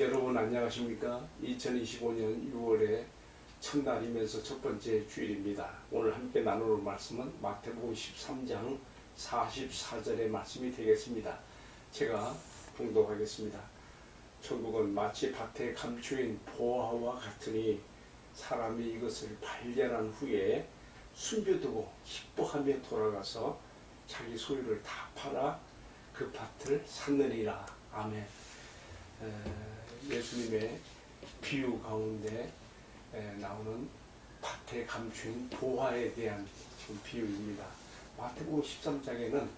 여러분 안녕하십니까? 2025년 6월에 첫날이면서 첫 번째 주일입니다. 오늘 함께 나눌 말씀은 마태복음 13장 44절의 말씀이 되겠습니다. 제가 봉독하겠습니다. 천국은 마치 밭에 감추인 보화와 같으니 사람이 이것을 발견한 후에 숨겨두고 기뻐하며 돌아가서 자기 소유를 다 팔아 그 밭을 샀느니라. 아멘. 에, 예수님의 비유 가운데 에, 나오는 밭에 감춘 보화에 대한 비유입니다. 마태복음 13장에는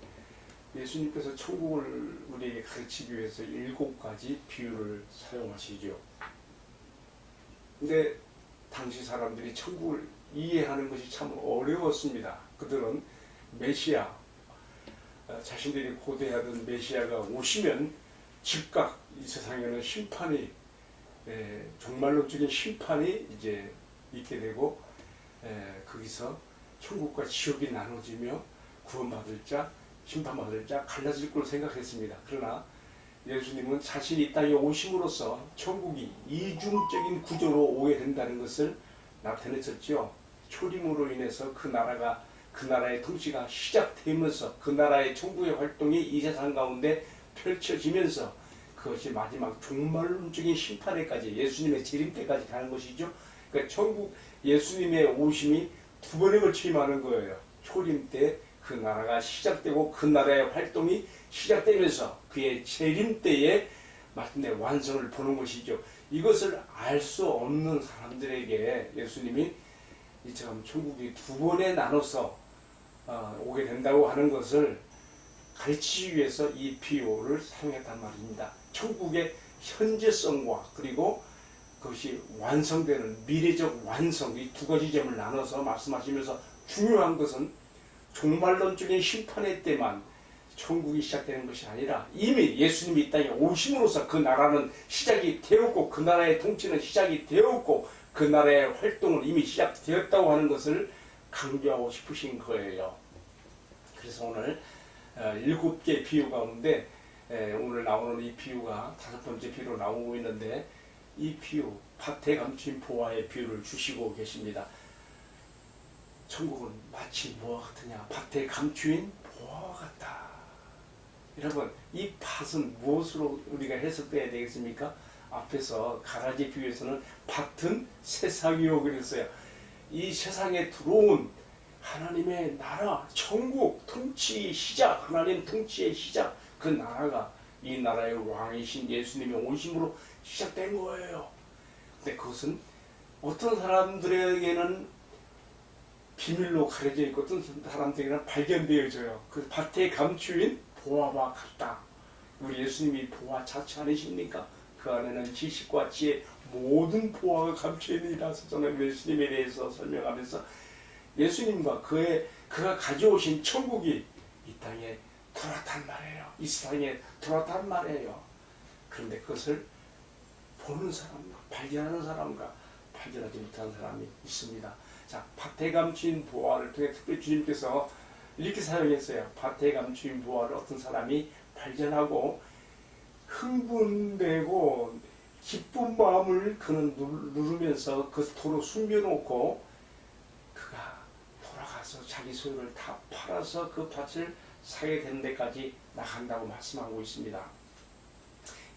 예수님께서 천국을 우리에게 가르치기 위해서 일곱 가지 비유를 사용하시죠. 근데 당시 사람들이 천국을 이해하는 것이 참 어려웠습니다. 그들은 메시아, 어, 자신들이 고대하던 메시아가 오시면 즉각 이 세상에는 심판이 에, 종말론적인 심판이 이제 있게 되고 에, 거기서 천국과 지옥이 나눠지며 구원받을 자, 심판받을 자 갈라질 걸 생각했습니다. 그러나 예수님은 자신이 이 땅에 오심으로써 천국이 이중적인 구조로 오게 된다는 것을 나타내셨죠. 초림으로 인해서 그 나라가 그 나라의 통치가 시작되면서 그 나라의 천국의 활동이 이 세상 가운데 펼쳐지면서 그것이 마지막 종말론적인 심판에까지 예수님의 재림 때까지 가는 것이죠. 그러니까 천국 예수님의 오심이 두 번에 걸쳐 임하는 거예요. 초림 때 그 나라가 시작되고 그 나라의 활동이 시작되면서 그의 재림 때에 마침내 완성을 보는 것이죠. 이것을 알 수 없는 사람들에게 예수님이 이처럼 천국이 두 번에 나눠서 어, 오게 된다고 하는 것을 가르치기 위해서 이 비유를 사용했단 말입니다. 천국의 현재성과 그리고 그것이 완성되는 미래적 완성 이 두 가지 점을 나눠서 말씀하시면서 중요한 것은 종말론적인 심판의 때만 천국이 시작되는 것이 아니라 이미 예수님이 이 땅에 오심으로써 그 나라는 시작이 되었고 그 나라의 통치는 시작이 되었고 그 나라의 활동은 이미 시작되었다고 하는 것을 강조하고 싶으신 거예요. 그래서 오늘 어, 일곱 개 비유 가운데 에, 오늘 나오는 이 비유가 다섯 번째 비유로 나오고 있는데 이 비유 밭에 감춘 보화의 비유를 주시고 계십니다. 천국은 마치 뭐와 같으냐? 밭에 감추인 보화와 같다. 여러분, 이 밭은 무엇으로 우리가 해석돼야 되겠습니까? 앞에서 가라지 비유에서는 밭은 세상이요 그랬어요. 이 세상에 들어온 하나님의 나라, 천국, 통치 시작, 하나님 통치의 시작, 그 나라가 이 나라의 왕이신 예수님의 오심으로 시작된 거예요. 근데 그것은 어떤 사람들에게는 비밀로 가려져 있고 어떤 사람들에게는 발견되어져요. 그 밭에 감추인 보화와 같다. 우리 예수님이 보화 자체 아니십니까? 그 안에는 지식과 지혜 모든 보화가 감춰 있느니라서 저는 예수님에 대해서 설명하면서 예수님과 그의 그가 가져오신 천국이 이 땅에 들어왔단 말이에요. 이 세상에 들어왔단 말이에요. 그런데 그것을 보는 사람과 발견하는 사람과 발견하지 못하는 사람이 있습니다. 자, 밭에 감추인 보화를 통해 특별히 주님께서 이렇게 사용했어요. 밭에 감추인 보화를 어떤 사람이 발견하고 흥분되고 기쁜 마음을 그는 누- 누르면서 그 도로 숨겨놓고 가서 자기 소유를 다 팔아서 그 밭을 사게 되는 데까지 나간다고 말씀하고 있습니다.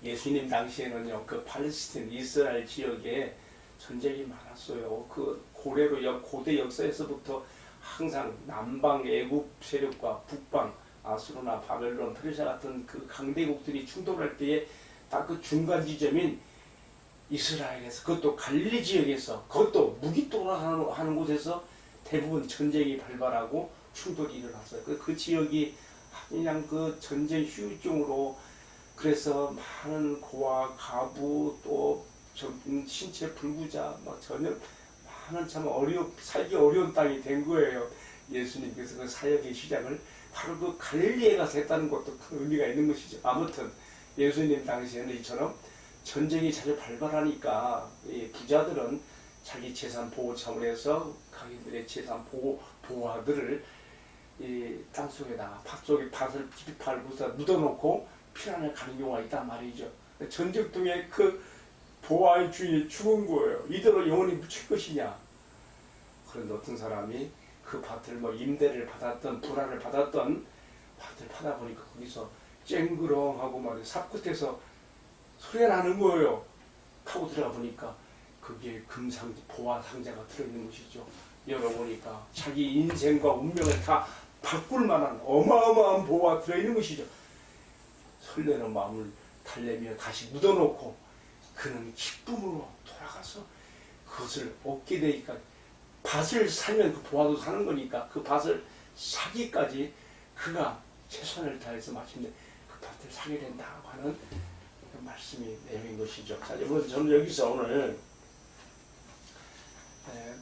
예수님 당시에는요, 그 팔레스틴 이스라엘 지역에 전쟁이 많았어요. 그 고래로 역 고대 역사에서부터 항상 남방 애굽 세력과 북방 아수르나 바벨론, 페르시아 같은 그 강대국들이 충돌할 때에 딱 그 중간 지점인 이스라엘에서 그것도 갈릴리 지역에서 그것도 무기 돌아가는 하는 곳에서 대부분 전쟁이 발발하고 충돌이 일어났어요. 그, 그 지역이 그냥 그 전쟁 휴유증으로 그래서 많은 고아, 가부 또 신체 불구자 막 전혀 많은 참 어려 살기 어려운 땅이 된 거예요. 예수님께서 그 사역의 시작을 바로 그 갈릴리에 가서 했다는 것도 큰 의미가 있는 것이죠. 아무튼 예수님 당시에는 이처럼 전쟁이 자주 발발하니까 이 부자들은 자기 재산 보호 차원에서 자기들의 재산 보호 보화들을 이 땅속에다가 밭 속에 밭을 깊이 팔고서 묻어놓고 피난을 가는 경우가 있단 말이죠. 전쟁 중에 그 보아의 주인이 죽은 거예요. 이대로 영원히 묻힐 것이냐? 그런데 어떤 사람이 그 밭을 뭐 임대를 받았던 불안을 받았던 밭을 파다 보니까 거기서 쨍그렁하고 말이야 삽 끝에서 소리가 나는 거예요. 타고 들어가 보니까 그게 금상 보아 상자가 들어있는 것이죠. 열어보니까 자기 인생과 운명을 다 바꿀 만한 어마어마한 보화 들어있는 것이죠. 설레는 마음을 달래며 다시 묻어놓고 그는 기쁨으로 돌아가서 그것을 얻게 되니까 밭을 사면 그 보화도 사는 거니까 그 밭을 사기까지 그가 최선을 다해서 마침내 그 밭을 사게 된다고 하는 그 말씀이 내용인 것이죠. 자, 여러분 저는 여기서 오늘 에,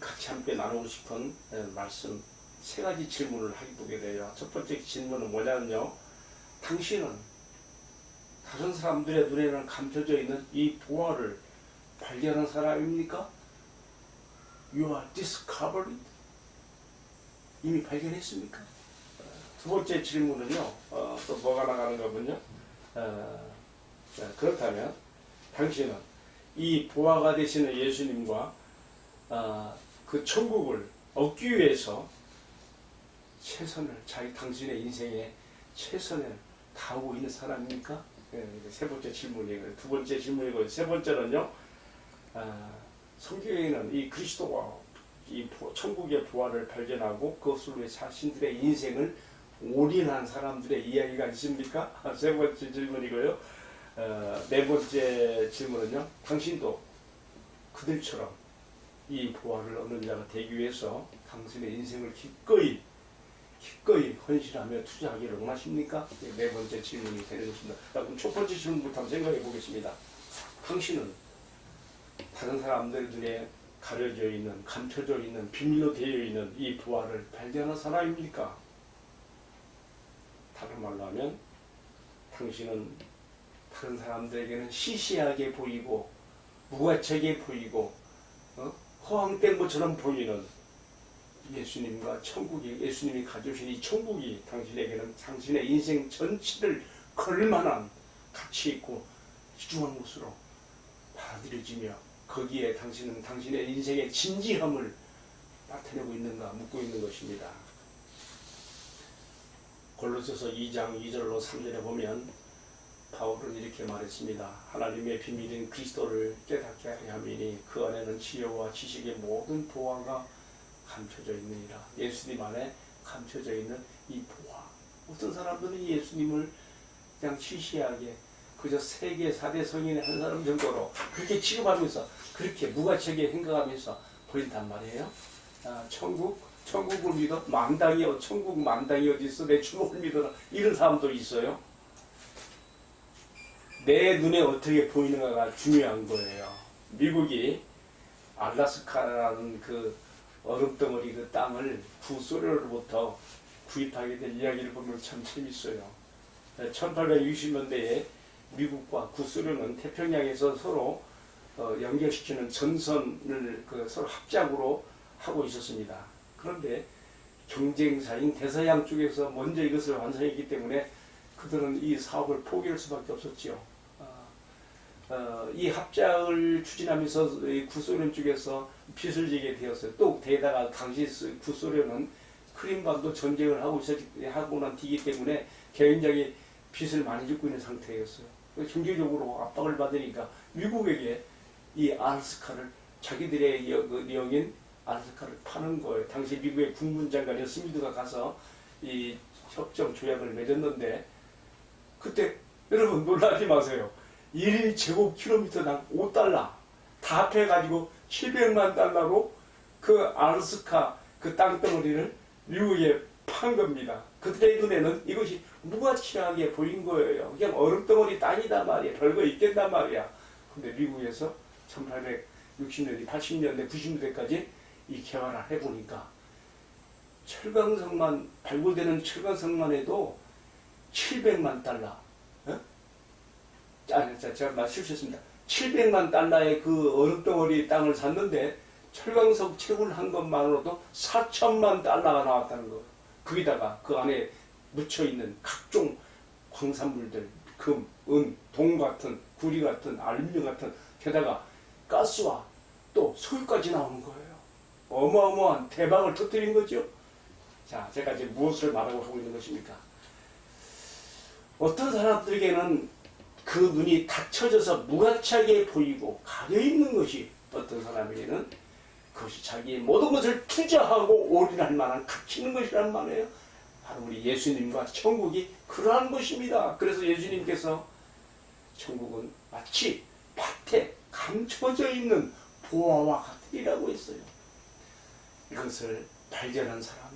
같이 함께 나누고 싶은 에, 말씀 세 가지 질문을 하게 돼요. 첫 번째 질문은 뭐냐면요. 당신은 다른 사람들의 눈에는 감춰져 있는 이 보화를 발견한 사람입니까? You are discovered. 이미 발견했습니까? 어, 두 번째 질문은요. 어, 또 뭐가 나가는가 보군요. 어, 자, 그렇다면 당신은 이 보화가 되시는 예수님과 어, 그 천국을 얻기 위해서 최선을 자기 당신의 인생에 최선을 다하고 있는 사람입니까? 예, 세 번째 질문이고요. 두 번째 질문이고 세 번째는요. 아, 성경에는 이 그리스도가 이 보- 천국의 부활을 발견하고 그것을 위해 자신들의 인생을 올인한 사람들의 이야기가 있습니까? 아, 세 번째 질문이고요. 어, 네 번째 질문은요. 당신도 그들처럼 이 부활을 얻는 자가 되기 위해서 당신의 인생을 기꺼이 기꺼이 헌신하며 투자하기를 원하십니까? 네, 네 번째 질문이 되는 것입니다. 자, 그럼 첫 번째 질문부터 한번 생각해 보겠습니다. 당신은 다른 사람들 중에 가려져 있는, 감춰져 있는, 비밀로 되어 있는 이 부활을 발견한 사람입니까? 다른 말로 하면 당신은 다른 사람들에게는 시시하게 보이고 무가책에 보이고 어? 허황된 것처럼 보이는 예수님과 천국이 예수님이 가져오신 이 천국이 당신에게는 당신의 인생 전체를 걸만한 가치 있고 귀중한 것으로 받아들여지며 거기에 당신은 당신의 인생의 진지함을 나타내고 있는가 묻고 있는 것입니다. 골로새서 2장 2절로 3절에 보면 바울은 이렇게 말했습니다. 하나님의 비밀인 그리스도를 깨닫게 하려 함이니 그 안에는 지혜와 지식의 모든 보화가 감춰져 있느니라. 예수님 안에 감춰져 있는 이 보화. 어떤 사람들은 예수님을 그냥 시시하게 그저 세계 4대 성인의 한 사람 정도로 그렇게 취급하면서 그렇게 무가치하게 행각하면서 보인단 말이에요. 아, 천국, 천국을 믿어? 만당이, 어- 천국 만당이 어디 있어? 내 주먹을 믿어라. 이런 사람도 있어요. 내 눈에 어떻게 보이는가가 중요한 거예요. 미국이 알라스카라는 그 얼음덩어리 그 땅을 구소련으로부터 구입하게 된 이야기를 보면 참 재밌어요. 1860년대에 미국과 구소련은 태평양에서 서로 어, 연결시키는 전선을 그 서로 합작으로 하고 있었습니다. 그런데 경쟁사인 대서양 쪽에서 먼저 이것을 완성했기 때문에 그들은 이 사업을 포기할 수밖에 없었지요. 어, 어, 이 합작을 추진하면서 이 구소련 쪽에서 빚을 지게 되었어요. 또 게다가 당시 스- 구소련은 크림반도 전쟁을 하고 있었 하고 난 뒤기 때문에 굉장히 빚을 많이 짓고 있는 상태였어요. 그래서 경제적으로 압박을 받으니까 미국에게 이 알스카를 자기들의 여- 그 영인 알스카를 파는 거예요. 당시 미국의 국문장관이 스미드가 가서 이 협정 조약을 맺었는데 그때 여러분 놀라지 마세요. 1인 제곱킬로미터당 5달러 다 합해가지고 700만 달러로 그 알스카 그 땅덩어리를 미국에 판 겁니다. 그들의 눈에는 이것이 무가치하게 보인 거예요. 그냥 얼음덩어리 땅이다 말이야. 별거 있겠단 말이야. 근데 미국에서 1860년대, 80년대, 90년대까지 이 개발을 해보니까 철강성만, 발굴되는 철강성만 해도 700만 달러. 어? 아, 자, 제가 말 실수했습니다. 700만 달러의 그 얼음덩어리 땅을 샀는데 철강석 채굴 한 것만으로도 4천만 달러가 나왔다는 거. 거기다가 그 안에 묻혀 있는 각종 광산물들, 금, 은, 동 같은, 구리 같은, 알루미늄 같은 게다가 가스와 또 석유까지 나오는 거예요. 어마어마한 대박을 터뜨린 거죠. 자, 제가 지금 무엇을 말하고 하고 있는 것입니까? 어떤 사람들에게는 그 눈이 닫혀져서 무가치하게 보이고 가려 있는 것이 어떤 사람에게는 그것이 자기의 모든 것을 투자하고 올인할 만한 있는 것이란 말이에요. 바로 우리 예수님과 천국이 그러한 것입니다. 그래서 예수님께서 천국은 마치 밭에 감춰져 있는 보화와 같으리라고 했어요. 이것을 발견한 사람,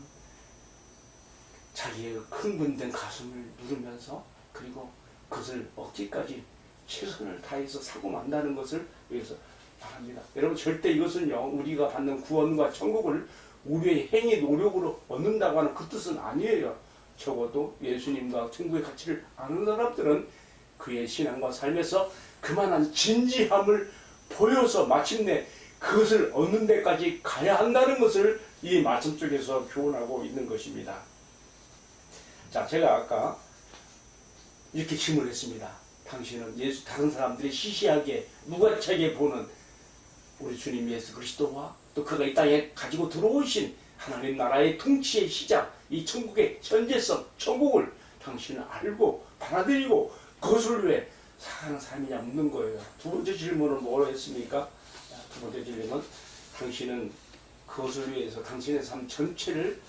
자기의 흥분된 가슴을 누르면서 그리고 그것을 얻기까지 최선을 다해서 사고 만다는 것을 위해서 바랍니다. 여러분 절대 이것은요 우리가 받는 구원과 천국을 우리의 행위 노력으로 얻는다고 하는 그 뜻은 아니에요. 적어도 예수님과 천국의 가치를 아는 사람들은 그의 신앙과 삶에서 그만한 진지함을 보여서 마침내 그것을 얻는 데까지 가야 한다는 것을 이 말씀 쪽에서 교훈하고 있는 것입니다. 자, 제가 아까 이렇게 질문했습니다. 당신은 예수 다른 사람들이 시시하게 무가치하게 보는 우리 주님 예수 그리스도와 또 그가 이 땅에 가지고 들어오신 하나님 나라의 통치의 시작, 이 천국의 현재성, 천국을 당신은 알고 받아들이고 그것을 위해 사는 삶이냐 묻는 거예요. 두 번째 질문은 뭐로 했습니까? 두 번째 질문은 당신은 그것을 위해서 당신의 삶 전체를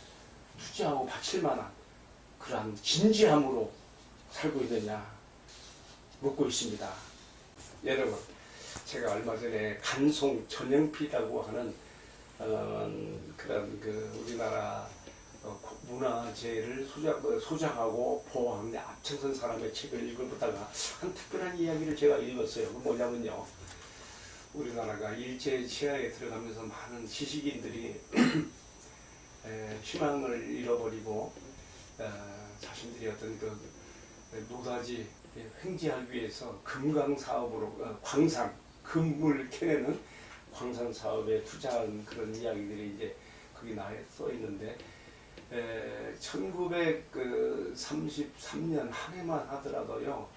투자하고 바칠 만한 그러한 진지함으로 살고 있느냐 묻고 있습니다. 여러분, 제가 얼마 전에 간송 전형피라고 하는 어, 그런 그 우리나라 어, 문화재를 소장, 어, 소장 하고 보호하는 데 앞장선 사람의 책을 읽어보다가 한 특별한 이야기를 제가 읽었어요. 그 뭐냐면요. 우리나라가 일제 치하에 들어가면서 많은 지식인들이 에, 희망을 잃어버리고 어, 자신들이 어떤 그 노다지 횡재하기 위해서 금강 사업으로 어, 광산 금을 캐내는 광산 사업에 투자한 그런 이야기들이 이제 거기 나에 써 있는데 에, 1933년 한 해만 하더라도요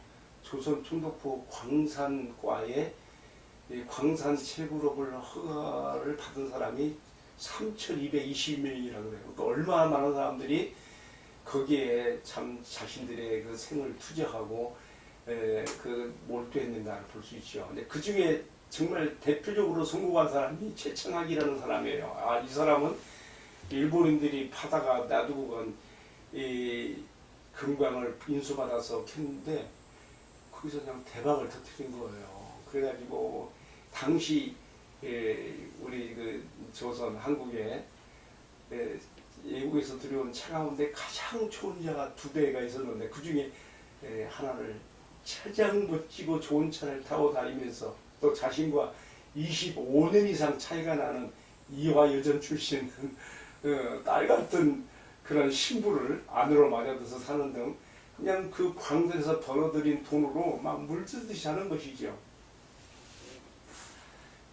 조선 충북부 광산과에 이 광산 채굴업을 허가를 받은 사람이 3,220명이라고 그래요. 그러니까 얼마나 많은 사람들이 거기에 참 자신들의 그 생을 투자하고 에, 그 몰두했는가를 볼 수 있죠. 근데 그 중에 정말 대표적으로 성공한 사람이 최창학이라는 사람이에요. 아, 이 사람은 일본인들이 파다가 놔두고 간 이 금광을 인수받아서 캤는데 거기서 그냥 대박을 터뜨린 거예요. 그래가지고 당시 에, 우리 그 조선 한국에 에, 외국에서 들여온 차 가운데 가장 좋은 차가 두 대가 있었는데 그 중에 하나를 가장 멋지고 좋은 차를 타고 다니면서 또 자신과 25년 이상 차이가 나는 이화 여전 출신 어, 딸 같은 그런 신부를 안으로 맞아들어서 사는 등 그냥 그 광산에서 벌어들인 돈으로 막 물쓰듯이 하는 것이죠.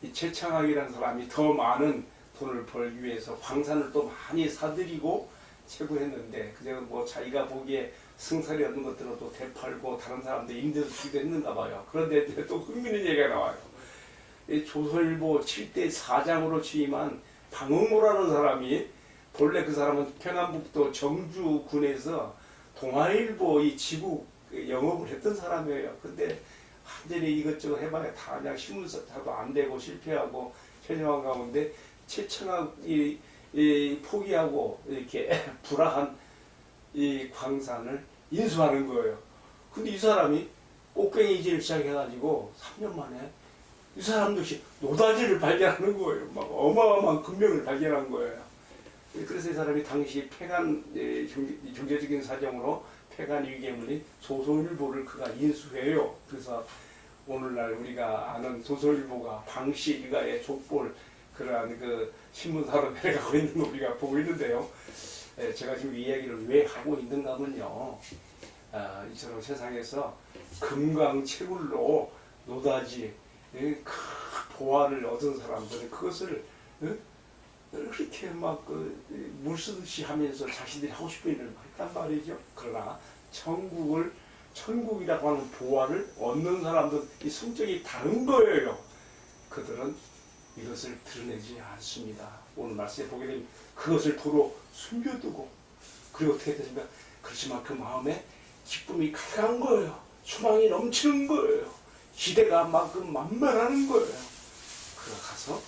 이 최창학이라는 사람이 더 많은 돈을 벌기 위해서 광산을 또 많이 사들이고 채굴했는데 그저 뭐 자기가 보기에 승산이 없는 것들은 또 되팔고 다른 사람들 임대도 주기도 했는가 봐요. 그런데 또 흥미있는 얘기가 나와요. 이 조선일보 7대 사장으로 취임한 방응모라는 사람이 본래 그 사람은 평안북도 정주군에서 동아일보 이 지국 영업을 했던 사람이에요. 근데 완전히 이것저것 해봐야 다 그냥 신문사도 안 되고 실패하고 현명한 가운데 최청학이 이 포기하고 이렇게 불화한 이 광산을 인수하는 거예요. 근데 이 사람이 꽃갱이질을 시작해가지고 3년 만에 이 사람도 시 노다지를 발견하는 거예요. 막 어마어마한 금명을 발견한 거예요. 그래서 이 사람이 당시 폐간 예, 경제- 경제 적인 사정으로 폐간 위기물인 조선일보를 그가 인수해요. 그래서 오늘날 우리가 아는 조선일보가 방시 일가의 족볼 그러한 그 신문사로 내려가고 있는 거 우리가 보고 있는데요. 예, 제가 지금 이 이야기를 왜 하고 있는가 하면요. 아, 이처럼 세상에서 금강 채굴로 노다지 예, 큰 보화를 얻은 사람들은 그것을 예? 그렇게 막그 물쓰듯이 하면서 자신들이 하고 싶은 일을 했단 말이죠. 그러나 천국을 천국이라고 하는 보화를 얻는 사람들 이 성격이 다른 거예요. 그들은 이것을 드러내지 않습니다. 오늘 말씀에 보게 되면 그것을 도로 숨겨두고 그리고 어떻게 되습니까? 그렇지만 그 마음에 기쁨이 가득한 거예요. 소망이 넘치는 거예요. 기대가 막그 만만하는 거예요. 그가 가서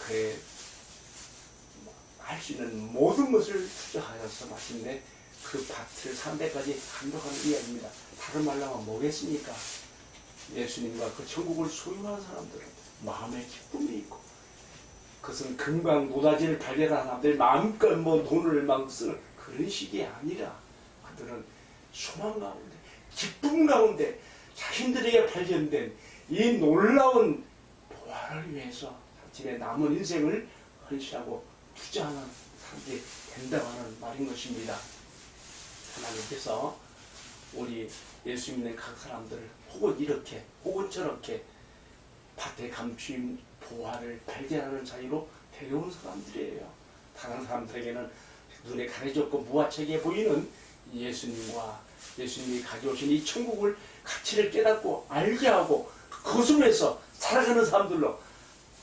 그의 할 수 있는 모든 것을 투자하여서 마침내 그 밭을 산 데까지 감독하는 이야기입니다. 다른 말로 하면 뭐겠습니까? 예수님과 그 천국을 소유한 사람들은 마음에 기쁨이 있고 그것은 금강 노다지를 발견한 사람들 마음껏 뭐 돈을 막 쓰는 그런 식이 아니라 그들은 소망 가운데 기쁨 가운데 자신들에게 발견된 이 놀라운 보화를 위해서 자신의 남은 인생을 헌신하고 투자하는 사람들이 된다고 하는 말인 것입니다. 하나님께서 우리 예수 믿는 각 사람들을 혹은 이렇게 혹은 저렇게 밭에 감추인 보화를 발견하는 자리로 데려온 사람들이에요. 다른 사람들에게는 눈에 가려졌고 무화책에 보이는 예수님과 예수님이 가져오신 이 천국을 가치를 깨닫고 알게 하고 그것을 위해서 살아가는 사람들로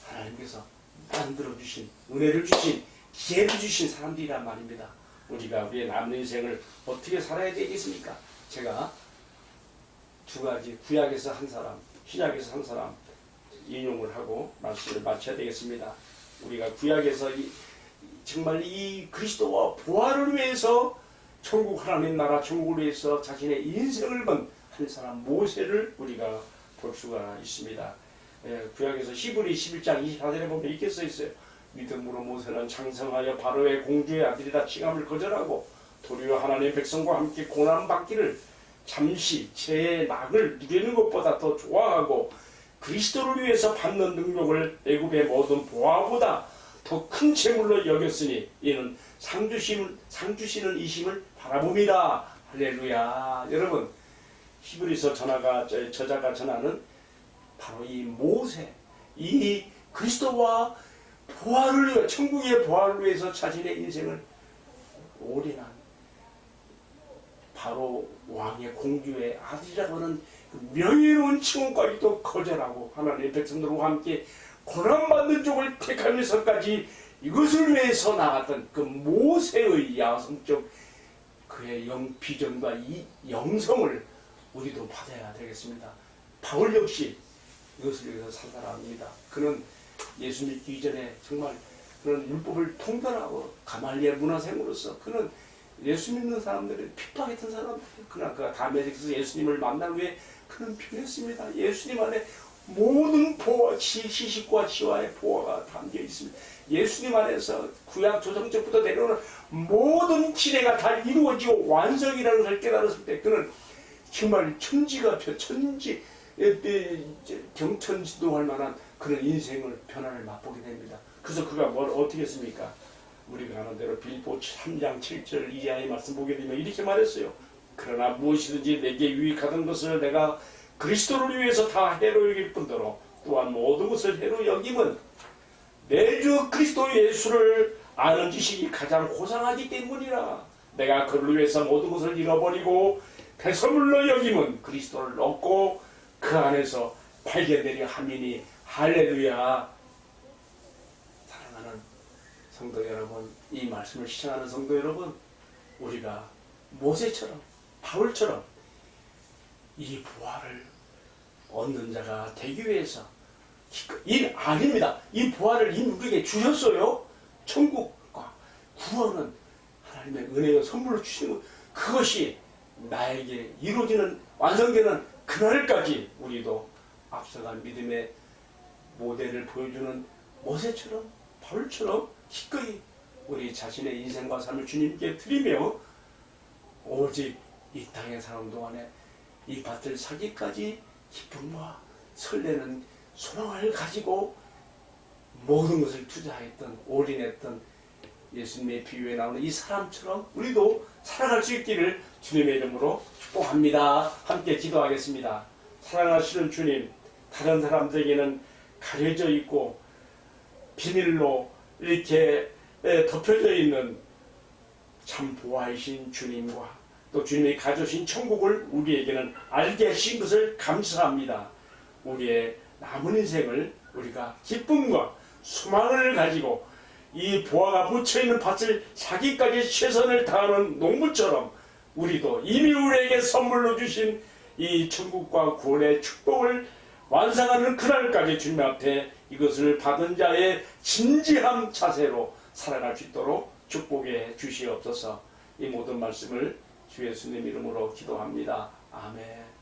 하나님께서 만들어 주신 은혜를 주신 기회를 주신 사람들이란 말입니다. 우리가 우리의 남은 인생을 어떻게 살아야 되겠습니까? 제가 두 가지 구약에서 한 사람, 신약에서 한 사람 인용을 하고 말씀을 마쳐야 되겠습니다. 우리가 구약에서 이, 정말 이 그리스도와 부활을 위해서 천국 하나님 나라 천국을 위해서 자신의 인생을 건 한 사람 모세를 우리가 볼 수가 있습니다. 예, 구약에서 히브리 11장 24절에 보면 이렇게 써 있어요. 믿음으로 모세는 장성하여 바로의 공주의 아들이라 칭함을 거절하고 도리어 하나님의 백성과 함께 고난 받기를 잠시 죄의 낙을 누리는 것보다 더 좋아하고 그리스도를 위해서 받는 능력을 애굽의 모든 보화보다 더 큰 재물로 여겼으니 이는 상주심을 상주시는 이심을 바라봅니다. 할렐루야. 여러분 히브리서 전하가 저- 저자가 전하는 바로 이 모세 이 그리스도와 보화를 천국의 보화를 위해서 자신의 인생을 올인한 바로 왕의 공주의 아들이라고 하는 그 명예로운 칭호까지도 거절하고 하나님의 백성들과 함께 고난받는 쪽을 택하면서까지 이것을 위해서 나갔던 그 모세의 야성적 그의 영 비전과 이 영성을 우리도 받아야 되겠습니다. 바울 역시 이것을 위해서 산 사람입니다. 그는 예수 믿기 이전에 정말 그런 율법을 통달하고 가말리엘 문화생으로서 그는 예수 믿는 사람들을 핍박했던 사람 그러나 그가 다메섹에서 예수님을 만난 후에 그는 변했습니다. 예수님 안에 모든 보화, 시- 시식과 지화의 보화가 담겨 있습니다. 예수님 안에서 구약 조정적부터 내려오는 모든 기대가 다 이루어지고 완성이라는 것을 깨달았을 때 그는 정말 천지가 펴 천지 경천지도 할 만한 그런 인생을 변화를 맛보게 됩니다. 그래서 그가 뭘 어떻게 했습니까? 우리가 아는 대로 빌보 3장 7절 이하의 말씀 보게 되면 이렇게 말했어요. 그러나 무엇이든지 내게 유익하던 것을 내가 그리스도를 위해서 다 해로 여길 뿐더러 또한 모든 것을 해로 여김은 내 주 그리스도 예수를 아는 지식이 가장 고상하기 때문이라 내가 그를 위해서 모든 것을 잃어버리고 배설물로 여김은 그리스도를 얻고 그 안에서 발견되려 함이니 할렐루야 성도 여러분 이 말씀을 시청하는 성도 여러분 우리가 모세처럼 바울처럼 이 부활을 얻는 자가 되기 위해서 이 아닙니다. 이 부활을 이미 우리에게 주셨어요. 천국과 구원은 하나님의 은혜의 선물로 주시는 것. 그것이 나에게 이루어지는 완성되는 그날까지 우리도 앞서간 믿음의 모델을 보여주는 모세처럼 바울처럼 기꺼이 우리 자신의 인생과 삶을 주님께 드리며 오직 이 땅에 사는 동안에 이 밭을 사기까지 기쁨과 설레는 소망을 가지고 모든 것을 투자했던 올인했던 예수님의 비유에 나오는 이 사람처럼 우리도 살아갈 수 있기를 주님의 이름으로 축복합니다. 함께 기도하겠습니다. 사랑하시는 주님, 다른 사람들에게는 가려져 있고 비밀로 이렇게 에, 덮여져 있는 참 보아이신 주님과 또 주님이 가져오신 천국을 우리에게는 알게 하신 것을 감사합니다. 우리의 남은 인생을 우리가 기쁨과 소망을 가지고 이 보화가 묻혀 있는 밭을 자기까지 최선을 다하는 농부처럼 우리도 이미 우리에게 선물로 주신 이 천국과 구원의 축복을 완성하는 그날까지 주님 앞에 이것을 받은 자의 진지한 자세로 살아갈 수 있도록 축복해 주시옵소서 이 모든 말씀을 주 예수님 이름으로 기도합니다. 아멘.